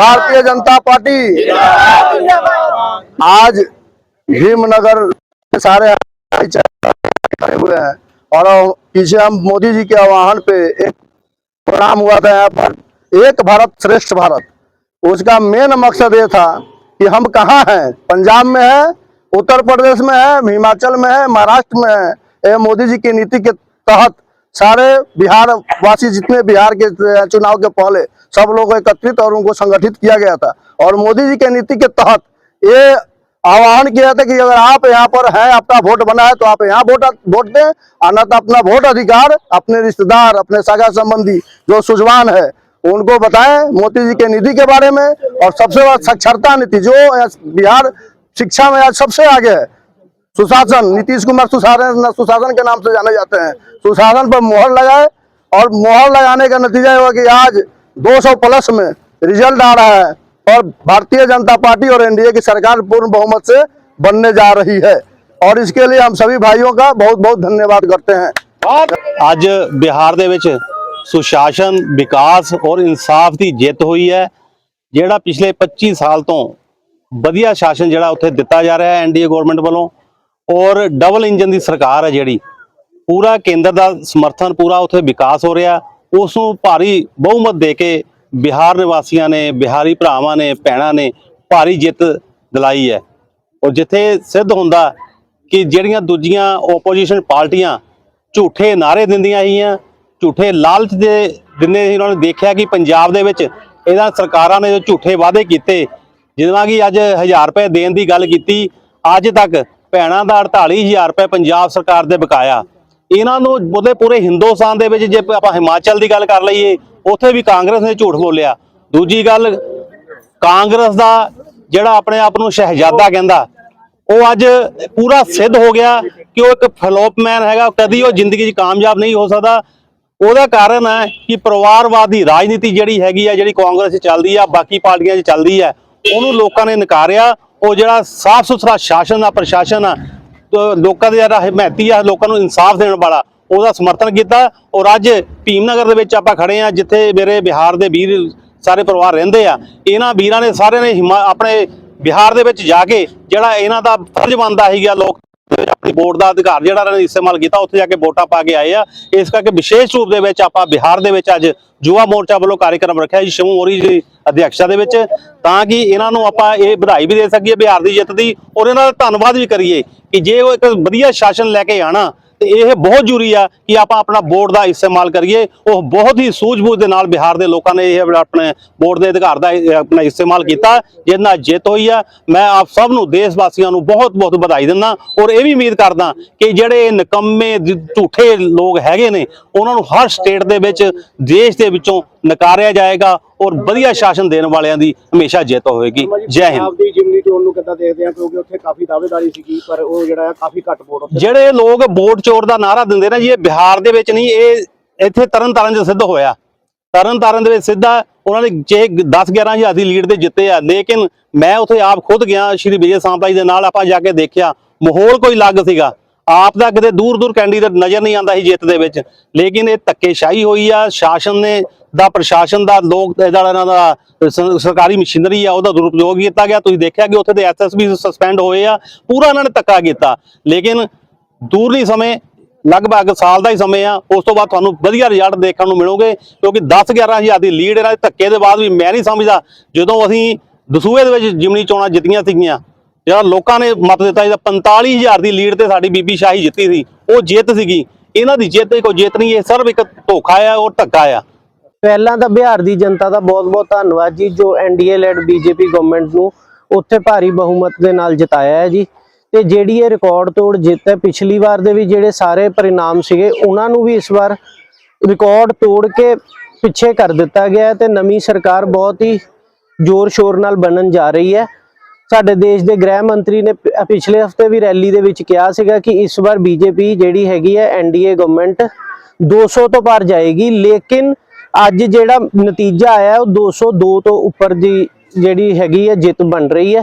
Bharatiya Janata party. आज भीमनगर सारे हुए हैं और पीछे हम मोदी जी के आह्वान पे एक प्रोग्राम हुआ था यहाँ पर, एक भारत श्रेष्ठ भारत। उसका मेन मकसद ये था कि हम कहाँ हैं? पंजाब में है, उत्तर प्रदेश में है, हिमाचल में है, महाराष्ट्र में है। मोदी जी की नीति के तहत सारे बिहार वासी जितने बिहार के चुनाव के पहले सब लोग एकत्रित और उनको संगठित किया गया था। और मोदी जी के नीति के तहत ये आह्वान किया था कि अगर आप यहाँ पर हैं, आपका वोट बना है तो आप यहाँ वोट वोट दें। और न तो अपना वोट अधिकार, अपने रिश्तेदार, अपने सगा संबंधी जो सुजवान है, उनको बताएँ मोदी जी के नीति के बारे में। और सबसे बड़ा साक्षरता नीति जो बिहार शिक्षा में आज सबसे आगे है सुशासन नीतीश कुमार सुशासन सुशासन के नाम से जाने जाते हैं सुशासन पर मोहर लगाए और मोहर लगाने का नतीजा ये हुआ कि आज 200 प्लस में रिजल्ट आ रहा है और भारतीय जनता पार्टी और एनडीए की सरकार पूर्ण बहुमत से बनने जा रही है और इसके लिए हम सभी भाइयों का बहुत बहुत धन्यवाद करते हैं ਅੱਜ ਬਿਹਾਰ ਦੇ ਵਿੱਚ ਸੁਸ਼ਾਸਨ ਵਿਕਾਸ ਔਰ ਇਨਸਾਫ ਦੀ ਜਿੱਤ ਹੋਈ ਹੈ ਜਿਹੜਾ ਪਿਛਲੇ 25 ਸਾਲ ਤੋਂ ਵਧੀਆ ਸ਼ਾਸਨ ਜਿਹੜਾ ਉੱਥੇ ਦਿੱਤਾ ਜਾ ਰਿਹਾ ਹੈ ਐਨਡੀਏ ਗਵਰਨਮੈਂਟ ਵੱਲੋਂ ਔਰ ਡਬਲ ਇੰਜਨ ਦੀ ਸਰਕਾਰ ਹੈ ਜਿਹੜੀ, ਪੂਰਾ ਕੇਂਦਰ ਦਾ ਸਮਰਥਨ, ਪੂਰਾ ਉੱਥੇ ਵਿਕਾਸ ਹੋ ਰਿਹਾ। ਉਸ ਨੂੰ ਭਾਰੀ ਬਹੁਮਤ ਦੇ ਕੇ ਬਿਹਾਰ ਨਿਵਾਸੀਆਂ ਨੇ, ਬਿਹਾਰੀ ਭਰਾਵਾਂ ਨੇ, ਭੈਣਾਂ ਨੇ ਭਾਰੀ ਜਿੱਤ ਦਿਲਾਈ ਹੈ। ਔਰ ਜਿੱਥੇ ਸਿੱਧ ਹੁੰਦਾ ਕਿ ਜਿਹੜੀਆਂ ਦੂਜੀਆਂ ਓਪੋਜੀਸ਼ਨ ਪਾਰਟੀਆਂ ਝੂਠੇ ਨਾਰੇ ਦਿੰਦੀਆਂ ਸੀਗੀਆਂ ਝੂਠੇ ਲਾਲਚ ਦੇ ਦਿੰਦੇ ਸੀ, ਉਹਨਾਂ ਨੇ ਦੇਖਿਆ ਕਿ ਪੰਜਾਬ ਦੇ ਵਿੱਚ ਇਹਨਾਂ ਸਰਕਾਰਾਂ ਨੇ ਜੋ ਝੂਠੇ ਵਾਅਦੇ ਕੀਤੇ ਜਿਵੇਂ ਕਿ ਅੱਜ 1000 ਰੁਪਏ ਦੇਣ ਦੀ ਗੱਲ ਕੀਤੀ, ਅੱਜ ਤੱਕ ਭੈਣਾਂ ਦਾ 48000 ਰੁਪਏ ਪੰਜਾਬ ਸਰਕਾਰ ਦੇ ਬਕਾਇਆ। ਇਹਨਾਂ ਨੂੰ ਉਹਦੇ ਪੂਰੇ ਹਿੰਦੁਸਤਾਨ ਦੇ ਵਿੱਚ ਜੇ ਆਪਾਂ ਹਿਮਾਚਲ ਦੀ ਗੱਲ ਕਰ ਲਈਏ, ਉੱਥੇ ਵੀ ਕਾਂਗਰਸ ਨੇ ਝੂਠ ਬੋਲਿਆ। ਦੂਜੀ ਗੱਲ, ਕਾਂਗਰਸ ਦਾ ਜਿਹੜਾ ਆਪਣੇ ਆਪ ਨੂੰ ਸ਼ਹਿਜ਼ਾਦਾ ਕਹਿੰਦਾ, ਉਹ ਅੱਜ ਪੂਰਾ ਸਿੱਧ ਹੋ ਗਿਆ ਕਿ ਉਹ ਇੱਕ ਫਲੋਪਮੈਨ ਹੈਗਾ, ਕਦੀ ਉਹ ਜ਼ਿੰਦਗੀ 'ਚ ਕਾਮਯਾਬ ਨਹੀਂ ਹੋ ਸਕਦਾ। ਉਹਦਾ ਕਾਰਨ ਹੈ ਕਿ ਪਰਿਵਾਰਵਾਦੀ ਰਾਜਨੀਤੀ ਜਿਹੜੀ ਹੈਗੀ ਆ, ਜਿਹੜੀ ਕਾਂਗਰਸ 'ਚ ਚੱਲਦੀ ਆ, ਬਾਕੀ ਪਾਰਟੀਆਂ 'ਚ ਚੱਲਦੀ ਆ, ਉਹਨੂੰ ਲੋਕਾਂ ਨੇ ਨਕਾਰਿਆ। ਉਹ ਜਿਹੜਾ ਸਾਫ਼ ਸੁਥਰਾ ਸ਼ਾਸਨ ਆ, ਪ੍ਰਸ਼ਾਸਨ ਆ ਲੋਕਾਂ ਦੇ ਜਿਹੜਾ ਹਮਾਇਤੀ ਆ, ਲੋਕਾਂ ਨੂੰ ਇਨਸਾਫ ਦੇਣ ਵਾਲਾ, ਉਹਦਾ ਸਮਰਥਨ ਕੀਤਾ। ਔਰ ਅੱਜ ਭੀਮਨਗਰ ਦੇ ਵਿੱਚ ਆਪਾਂ ਖੜੇ ਆ, ਜਿੱਥੇ ਮੇਰੇ ਬਿਹਾਰ ਦੇ ਵੀਰ ਸਾਰੇ ਪਰਿਵਾਰ ਰਹਿੰਦੇ ਆ। ਇਹਨਾਂ ਵੀਰਾਂ ਨੇ ਸਾਰਿਆਂ ਨੇ ਹਿਮਾ- ਆਪਣੇ ਬਿਹਾਰ ਦੇ ਵਿੱਚ ਜਾ ਕੇ ਜਿਹੜਾ ਇਹਨਾਂ ਦਾ ਫਰਜ਼ ਬਣਦਾ ਸੀਗਾ, ਲੋਕ ਆਪਣੀ ਵੋਟ ਦਾ ਅਧਿਕਾਰ ਜਿਹੜਾ ਇਹਨਾਂ ਨੇ ਇਸਤੇਮਾਲ ਕੀਤਾ, ਉੱਥੇ ਜਾ ਕੇ ਵੋਟਾਂ ਪਾ ਕੇ ਆਏ ਆ। ਇਸ ਕਰਕੇ ਵਿਸ਼ੇਸ਼ ਰੂਪ ਦੇ ਵਿੱਚ ਆਪਾਂ ਬਿਹਾਰ ਦੇ ਵਿੱਚ ਅੱਜ ਯੁਵਾ ਮੋਰਚਾ ਵੱਲੋਂ ਕਾਰਜਕ੍ਰਮ ਰੱਖਿਆ ਜੀ, ਸ਼ਮੂ ਮੋਰੀ ਜੀ ਅਧਿਕਸ਼ਤਾ ਦੇ ਵਿੱਚ। ਤਾਂ ਕਿ ਇਹਨਾਂ ਨੂੰ ਆਪਾਂ ਇਹ ਵਧਾਈ ਵੀ ਦੇ ਸਕੀਏ, ਬਿਹਾਰ ਦੀ ਜਿੱਤ ਦੀ, ਔਰ ਇਹਨਾਂ ਦਾ ਧੰਨਵਾਦ ਵੀ ਕਰੀਏ ਕਿ ਜੇ ਉਹ ਇੱਕ ਵਧੀਆ ਸ਼ਾਸਨ ਲੈ ਕੇ ਆਣਾ ਤੇ ਇਹ ਬਹੁਤ ਜ਼ਰੂਰੀ ਆ ਕਿ ਆਪਾਂ ਆਪਣਾ ਵੋਟ ਦਾ ਇਸਤੇਮਾਲ ਕਰੀਏ। ਉਹ ਬਹੁਤ ਹੀ ਸੂਝ-ਬੂਝ ਦੇ ਨਾਲ ਬਿਹਾਰ ਦੇ ਲੋਕਾਂ ਨੇ ਇਹ ਆਪਣੇ ਵੋਟ ਦੇ ਅਧਿਕਾਰ ਦਾ ਆਪਣਾ ਇਸਤੇਮਾਲ ਕੀਤਾ, ਜਿਹਦੇ ਨਾਲ ਜਿੱਤ ਹੋਈ ਆ। ਮੈਂ ਆਪ ਸਭ ਨੂੰ ਦੇਸ਼ ਵਾਸੀਆਂ ਨੂੰ ਬਹੁਤ-ਬਹੁਤ ਵਧਾਈ ਦਿੰਦਾ ਔਰ ਇਹ ਵੀ ਉਮੀਦ ਕਰਦਾ ਕਿ ਜਿਹੜੇ ਇਹ ਨਿਕੰਮੇ ਝੂਠੇ ਲੋਕ ਹੈਗੇ ਨੇ, ਉਹਨਾਂ ਨੂੰ ਹਰ ਸਟੇਟ ਦੇ ਵਿੱਚ, ਦੇਸ਼ ਦੇ ਵਿੱਚੋਂ ਨਕਾਰਿਆ ਜਾਏਗਾ ਔਰ ਵਧੀਆ ਸ਼ਾਸਨ ਦੇਣ ਵਾਲਿਆਂ ਦੀ ਹਮੇਸ਼ਾ ਜਿੱਤ ਹੋਏਗੀ ਜੈ ਹਿੰਦ। ਦੀ ਜਿਮਨੀ ਚੋਣ ਨੂੰ ਕਿੱਦਾਂ ਦੇਖਦੇ ਆ? ਕਿਉਂਕਿ ਉੱਥੇ ਕਾਫੀ ਦਾਅਵੇਦਾਰੀ ਸੀਗੀ ਪਰ ਉਹ ਜਿਹੜਾ ਆ ਕਾਫੀ ਘੱਟ ਵੋਟ ਉੱਥੇ ਜਿਹੜੇ ਲੋਕ ਵੋਟ ਚੋਰ ਦਾ ਨਾਰਾ ਦਿੰਦੇ ਨੇ ਜੀ ਇਹ ਬਿਹਾਰ ਦੇ ਵਿੱਚ ਨਹੀਂ ਇਹ ਇੱਥੇ ਤਰਨ ਤਾਰਨ 'ਚ ਸਿੱਧ ਹੋਇਆ। ਤਰਨ ਤਾਰਨ ਦੇ ਵਿੱਚ ਸਿੱਧਾ ਉਹਨਾਂ ਨੇ ਜੇ 10 11 ਹਜ਼ਾਰ ਦੀ ਲੀਡ ਤੇ ਜਿੱਤੇ ਆ ਲੇਕਿਨ ਮੈਂ ਉੱਥੇ ਆਪ ਖੁਦ ਗਿਆ ਸ਼੍ਰੀ ਵਿਜੇ ਸਾਂਪਲਾ ਜੀ ਦੇ ਨਾਲ ਆਪਾਂ ਜਾ ਕੇ ਦੇਖਿਆ ਮਾਹੌਲ ਕੋਈ ਲੱਗ ਸੀਗਾ। ਆਪ ਦਾ ਕਿਤੇ ਦੂਰ ਦੂਰ ਕੈਂਡੀਡੇਟ ਨਜ਼ਰ ਨਹੀਂ ਆਂਦਾ ਸੀ ਜਿੱਤ ਦੇ ਵਿੱਚ। ਲੇਕਿਨ ਇਹ ਧੱਕੇਸ਼ਾਹੀ ਹੋਈ ਆ, ਸ਼ਾਸਨ ਨੇ ਦਾ ਪ੍ਰਸ਼ਾਸਨ ਦਾ, ਲੋਕ ਇਹਦਾ ਇਹਨਾਂ ਦਾ ਸਰਕਾਰੀ ਮਸ਼ੀਨਰੀ ਆ, ਉਹਦਾ ਦੁਰਉਪਯੋਗ ਕੀਤਾ ਗਿਆ। ਤੁਸੀਂ ਦੇਖਿਆ ਕਿ ਉੱਥੇ ਦੇ ਐਸਐਸਬੀ ਸਸਪੈਂਡ ਹੋਏ ਆ, ਪੂਰਾ ਇਹਨਾਂ ਨੇ ਧੱਕਾ ਕੀਤਾ। ਲੇਕਿਨ ਦੂਰਲੀ ਸਮੇਂ, ਲਗਭਗ ਸਾਲ ਦਾ ਹੀ ਸਮੇਂ ਆ, ਉਸ ਤੋਂ ਬਾਅਦ ਤੁਹਾਨੂੰ ਵਧੀਆ ਰਿਜ਼ਲਟ ਦੇਖਣ ਨੂੰ ਮਿਲੋਗੇ, ਕਿਉਂਕਿ 10 11 ਹਜ਼ਾਰ ਦੀ ਲੀਡ ਇਹਨਾਂ ਦੇ ਧੱਕੇ ਦੇ ਬਾਅਦ ਵੀ ਮੈਂ ਨਹੀਂ ਸਮਝਦਾ। ਜਦੋਂ ਅਸੀਂ ਦਸੂਹੇ ਦੇ ਵਿੱਚ ਜਿਮਨੀ ਚੋਣਾਂ ਜਿੱਤੀਆਂ ਸੀਗੀਆਂ ਜਿਹੜਾ ਲੋਕਾਂ ਨੇ ਮਤ ਦਿੱਤਾ ਜਿਹਦਾ 45000 ਦੀ ਲੀਡ ਤੇ ਸਾਡੀ ਬੀਬੀ ਸ਼ਾਹੀ ਜਿੱਤੀ ਸੀ, ਉਹ ਜਿੱਤ ਸੀਗੀ। ਇਹਨਾਂ ਦੀ ਜਿੱਤ ਕੋਈ ਜਿੱਤ ਨਹੀਂ ਇਹ ਸਿਰਫ ਇੱਕ ਧੋਖਾ ਆ ਔਰ ਧੱਕਾ ਆ। ਪਹਿਲਾਂ ਤਾਂ ਬਿਹਾਰ ਦੀ ਜਨਤਾ ਦਾ ਬਹੁਤ-ਬਹੁਤ ਧੰਨਵਾਦ ਜੀ, ਜੋ ਐਨਡੀਏ ਲੈਡ ਬੀਜੇਪੀ ਗਵਰਨਮੈਂਟ ਨੂੰ ਉੱਥੇ ਭਾਰੀ ਬਹੁਮਤ ਦੇ ਨਾਲ ਜਿਤਾਇਆ ਹੈ ਜੀ। ਤੇ ਜਿਹੜੀ ਇਹ ਰਿਕਾਰਡ ਤੋੜ ਜਿੱਤ ਹੈ, ਪਿਛਲੀ ਵਾਰ ਦੇ ਵੀ ਜਿਹੜੇ ਸਾਰੇ ਪਰਿਣਾਮ ਸੀਗੇ, ਉਹਨਾਂ ਨੂੰ ਵੀ ਇਸ ਵਾਰ ਰਿਕਾਰਡ ਤੋੜ ਕੇ ਪਿੱਛੇ ਕਰ ਦਿੱਤਾ ਗਿਆ ਤੇ ਨਵੀਂ ਸਰਕਾਰ ਬਹੁਤ ਹੀ ਜ਼ੋਰ ਸ਼ੋਰ ਨਾਲ ਬਣਨ ਜਾ ਰਹੀ ਹੈ। ਸਾਡੇ ਦੇਸ਼ ਦੇ ਗ੍ਰਹਿ ਮੰਤਰੀ ਨੇ ਪਿਛਲੇ ਹਫ਼ਤੇ ਵੀ ਰੈਲੀ ਦੇ ਵਿੱਚ ਕਿਹਾ ਸੀਗਾ ਕਿ ਇਸ ਵਾਰ ਬੀਜੇਪੀ ਜਿਹੜੀ ਹੈਗੀ ਹੈ ਐਨਡੀਏ ਗਵਰਨਮੈਂਟ 200 ਤੋਂ ਪਾਰ ਜਾਏਗੀ ਲੇਕਿਨ ਅੱਜ ਜਿਹੜਾ ਨਤੀਜਾ ਆਇਆ ਹੈ, ਉਹ 202 ਤੋਂ ਉੱਪਰ ਦੀ ਜਿਹੜੀ ਹੈਗੀ ਹੈ ਜਿੱਤ ਬਣ ਰਹੀ ਹੈ।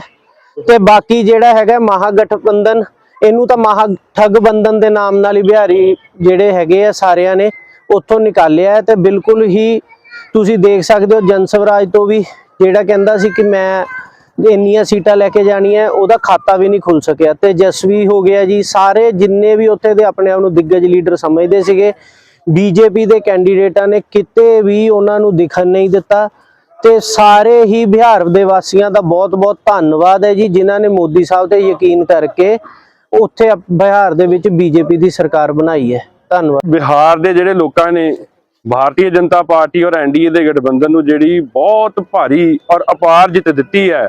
ਤੇ ਬਾਕੀ ਜਿਹੜਾ ਹੈਗਾ ਮਹਾਗਠਬੰਧਨ ਇਹਨੂੰ ਤਾਂ ਮਹਾ ਠਗਬੰਧਨ ਦੇ ਨਾਮ ਨਾਲ ਹੀ ਬਿਹਾਰੀ ਜਿਹੜੇ ਹੈਗੇ ਆ ਸਾਰਿਆਂ ਨੇ ਉੱਥੋਂ ਨਿਕਾਲਿਆ ਹੈ ਤੇ ਬਿਲਕੁਲ ਹੀ ਤੁਸੀਂ ਦੇਖ ਸਕਦੇ ਹੋ ਜਨ ਸਵਰਾਜ ਤੋਂ ਵੀ ਜਿਹੜਾ ਕਹਿੰਦਾ ਸੀ ਕਿ ਮੈਂ ਇੰਨੀਆਂ ਸੀਟਾਂ ਲੈ ਕੇ ਜਾਣੀਆਂ, ਉਹਦਾ ਖਾਤਾ ਵੀ ਨਹੀਂ ਖੁੱਲ ਸਕਿਆ। ਤੇਜਸਵੀ ਹੋ ਗਿਆ ਜੀ, ਸਾਰੇ ਜਿੰਨੇ ਵੀ ਉੱਥੇ ਦੇ ਆਪਣੇ ਆਪ ਨੂੰ ਦਿੱਗਜ ਲੀਡਰ ਸਮਝਦੇ ਸੀਗੇ, ਬੀਜੇਪੀ ਦੇ ਕੈਂਡੀਡੇਟਾਂ ਨੇ ਕਿਤੇ ਵੀ ਉਹਨਾਂ ਨੂੰ ਦਿਖਣ ਨਹੀਂ ਦਿੱਤਾ। ਤੇ ਸਾਰੇ ਹੀ ਬਿਹਾਰ ਦੇ ਵਾਸੀਆਂ ਦਾ ਬਹੁਤ-ਬਹੁਤ ਧੰਨਵਾਦ ਹੈ ਜੀ, ਜਿਨ੍ਹਾਂ ਨੇ ਮੋਦੀ ਸਾਹਿਬ ਤੇ ਯਕੀਨ ਕਰਕੇ ਉੱਥੇ ਬਿਹਾਰ ਦੇ ਵਿੱਚ ਬੀਜੇਪੀ ਦੀ ਸਰਕਾਰ ਬਣਾਈ ਹੈ। ਧੰਨਵਾਦ। ਬਿਹਾਰ ਦੇ ਜਿਹੜੇ ਲੋਕਾਂ ਨੇ, ਭਾਰਤੀ ਜਨਤਾ ਪਾਰਟੀ ਔਰ ਐਨਡੀਏ ਦੇ ਗਠਬੰਧਨ ਨੂੰ ਜਿਹੜੀ ਬਹੁਤ ਭਾਰੀ ਔਰ ਅਪਾਰ ਜਿੱਤ ਦਿੱਤੀ ਹੈ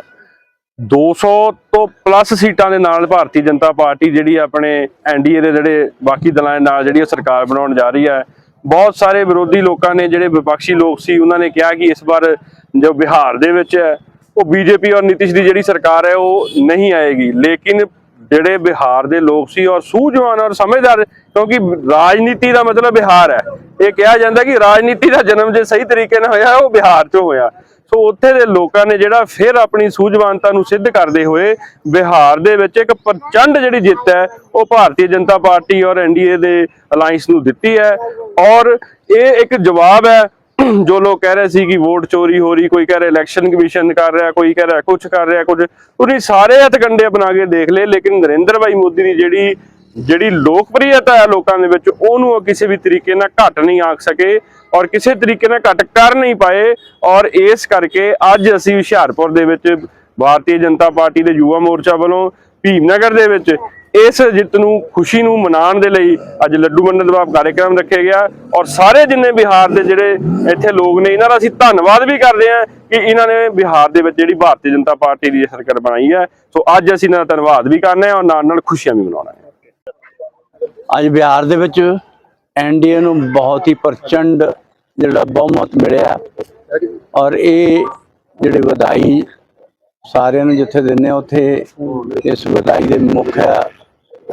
200 ਤੋਂ ਪਲੱਸ ਸੀਟਾਂ ਦੇ ਨਾਲ ਭਾਰਤੀ ਜਨਤਾ ਪਾਰਟੀ ਜਿਹੜੀ ਆਪਣੇ ਐਨਡੀਏ ਦੇ ਜਿਹੜੇ ਬਾਕੀ ਦਲਾਂ ਦੇ ਨਾਲ ਜਿਹੜੀ ਸਰਕਾਰ ਬਣਾਉਣ ਜਾ ਰਹੀ ਹੈ ਬਹੁਤ ਸਾਰੇ ਵਿਰੋਧੀ ਲੋਕਾਂ ਨੇ ਜਿਹੜੇ ਵਿਪਕਸ਼ੀ ਲੋਕ ਸੀ, ਉਹਨਾਂ ਨੇ ਕਿਹਾ ਕਿ ਇਸ ਵਾਰ ਜੋ ਬਿਹਾਰ ਦੇ ਵਿੱਚ ਹੈ, ਉਹ ਬੀਜੇਪੀ ਔਰ ਨਿਤਿਸ਼ ਦੀ ਜਿਹੜੀ ਸਰਕਾਰ ਹੈ, ਉਹ ਨਹੀਂ ਆਏਗੀ। ਲੇਕਿਨ ਜਿਹੜੇ ਬਿਹਾਰ ਦੇ ਲੋਕ ਸੀ ਔਰ ਸੂਝਵਾਨ ਔਰ ਸਮਝਦਾਰ, ਕਿਉਂਕਿ ਰਾਜਨੀਤੀ ਦਾ ਮਤਲਬ ਬਿਹਾਰ ਹੈ। ਇਹ ਕਿਹਾ ਜਾਂਦਾ ਕਿ ਰਾਜਨੀਤੀ ਦਾ ਜਨਮ ਜੇ ਸਹੀ ਤਰੀਕੇ ਨਾਲ ਹੋਇਆ, ਉਹ ਬਿਹਾਰ 'ਚੋਂ ਹੋਇਆ। ਸੋ ਉੱਥੇ ਦੇ ਲੋਕਾਂ ਨੇ ਜਿਹੜਾ ਫਿਰ ਆਪਣੀ ਸੂਝਵਾਨਤਾ ਨੂੰ ਸਿੱਧ ਕਰਦੇ ਹੋਏ ਬਿਹਾਰ ਦੇ ਵਿੱਚ ਇੱਕ ਪ੍ਰਚੰਡ ਜਿਹੜੀ ਜਿੱਤ ਹੈ, ਉਹ ਭਾਰਤੀ ਜਨਤਾ ਪਾਰਟੀ ਔਰ ਐਨਡੀਏ ਦੇ ਅਲਾਈਅੰਸ ਨੂੰ ਦਿੱਤੀ ਹੈ। ਔਰ ਇਹ ਇੱਕ ਜਵਾਬ ਹੈ, ਜੋ ਲੋਕ ਕਹਿ ਰਹੇ ਸੀ ਕਿ ਵੋਟ ਚੋਰੀ ਹੋ ਰਹੀ, ਕੋਈ ਕਹਿ ਰਿਹਾ ਇਲੈਕਸ਼ਨ ਕਮਿਸ਼ਨ ਕਰ ਰਿਹਾ, ਕੋਈ ਕਹਿ ਰਿਹਾ ਕੁਝ ਕਰ ਰਿਹਾ, ਕੁਝ। ਉਹਨੇ ਸਾਰੇ ਹੱਥ ਹਥਕੰਡੇ ਬਣਾ ਕੇ ਦੇਖ ਲਏ, ਲੇਕਿਨ ਨਰਿੰਦਰ ਭਾਈ ਮੋਦੀ ਦੀ ਜਿਹੜੀ ਜਿਹੜੀ ਲੋਕਪ੍ਰਿਯਤਾ ਹੈ ਲੋਕਾਂ ਦੇ ਵਿੱਚ, ਉਹਨੂੰ ਉਹ ਕਿਸੇ ਵੀ ਤਰੀਕੇ ਨਾਲ ਘਟ ਨਹੀਂ ਆਖ ਸਕੇ ਔਰ ਕਿਸੇ ਤਰੀਕੇ ਨਾਲ ਘਟ ਕਰ ਨਹੀਂ ਪਾਏ ਔਰ ਇਸ ਕਰਕੇ ਅੱਜ ਅਸੀਂ ਹੁਸ਼ਿਆਰਪੁਰ ਦੇ ਵਿੱਚ ਭਾਰਤੀ ਜਨਤਾ ਪਾਰਟੀ ਦੇ ਯੁਵਾ ਮੋਰਚਾ ਵੱਲੋਂ ਭੀਮਨਗਰ ਦੇ ਵਿੱਚ ਇਸ ਜਿੱਤ ਨੂੰ, ਖੁਸ਼ੀ ਨੂੰ ਮਨਾਉਣ ਦੇ ਲਈ ਅੱਜ ਲੱਡੂ ਵੰਡਣ ਦਾ ਕਾਰਜਕ੍ਰਮ ਰੱਖਿਆ ਗਿਆ ਔਰ ਸਾਰੇ ਜਿੰਨੇ ਬਿਹਾਰ ਦੇ ਜਿਹੜੇ ਇੱਥੇ ਲੋਕ ਨੇ, ਇਹਨਾਂ ਦਾ ਅਸੀਂ ਧੰਨਵਾਦ ਵੀ ਕਰਦੇ ਹਾਂ ਕਿ ਇਹਨਾਂ ਨੇ ਬਿਹਾਰ ਦੇ ਵਿੱਚ ਜਿਹੜੀ ਭਾਰਤੀ ਜਨਤਾ ਪਾਰਟੀ ਦੀ ਸਰਕਾਰ ਬਣਾਈ ਹੈ। ਸੋ ਅੱਜ ਅਸੀਂ ਇਹਨਾਂ ਦਾ ਧੰਨਵਾਦ ਵੀ ਕਰਨਾ ਹੈ ਔਰ ਨਾਲ ਨਾਲ ਖੁਸ਼ੀਆਂ ਵੀ ਮਨਾਉਣਾ ਹੈ ਅੱਜ ਬਿਹਾਰ ਦੇ ਵਿੱਚ ਐਨਡੀਏ ਨੂੰ ਬਹੁਤ ਹੀ ਪ੍ਰਚੰਡ ਜਿਹੜਾ ਬਹੁਮਤ ਮਿਲਿਆ। ਔਰ ਇਹ ਜਿਹੜੇ ਵਧਾਈ ਸਾਰਿਆਂ ਨੂੰ ਜਿੱਥੇ ਦਿੰਦੇ ਉੱਥੇ ਇਸ ਵਧਾਈ ਦੇ ਮੁੱਖ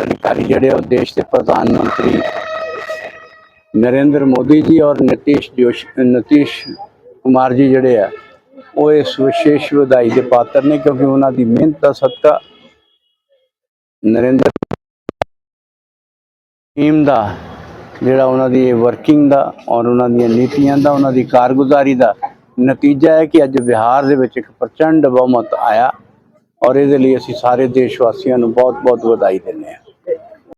ਅਧਿਕਾਰੀ ਜਿਹੜੇ ਆ, ਉਹ ਦੇਸ਼ ਦੇ ਪ੍ਰਧਾਨ ਮੰਤਰੀ ਨਰਿੰਦਰ ਮੋਦੀ ਜੀ ਔਰ ਨਤੀਸ਼ ਜੋਸ਼, ਨਤੀਸ਼ ਕੁਮਾਰ ਜੀ ਜਿਹੜੇ ਆ, ਉਹ ਇਸ ਵਿਸ਼ੇਸ਼ ਵਧਾਈ ਦੇ ਪਾਤਰ ਨੇ ਕਿਉਂਕਿ ਉਹਨਾਂ ਦੀ ਮਿਹਨਤ ਦਾ ਸਦਕਾ ਨਰਿੰਦਰ ਟੀਮ ਦਾ, ਜਿਹੜਾ ਉਹਨਾਂ ਦੀ ਵਰਕਿੰਗ ਦਾ ਔਰ ਉਹਨਾਂ ਦੀਆਂ ਨੀਤੀਆਂ ਦਾ, ਉਹਨਾਂ ਦੀ ਕਾਰਗੁਜ਼ਾਰੀ ਦਾ ਨਤੀਜਾ ਹੈ ਕਿ ਅੱਜ ਬਿਹਾਰ ਦੇ ਵਿੱਚ ਇੱਕ ਪ੍ਰਚੰਡ ਬਹੁਮਤ ਆਇਆ ਔਰ ਇਹਦੇ ਲਈ ਅਸੀਂ ਸਾਰੇ ਦੇਸ਼ ਵਾਸੀਆਂ ਨੂੰ ਬਹੁਤ-ਬਹੁਤ ਵਧਾਈ ਦਿੰਦੇ ਹਾਂ।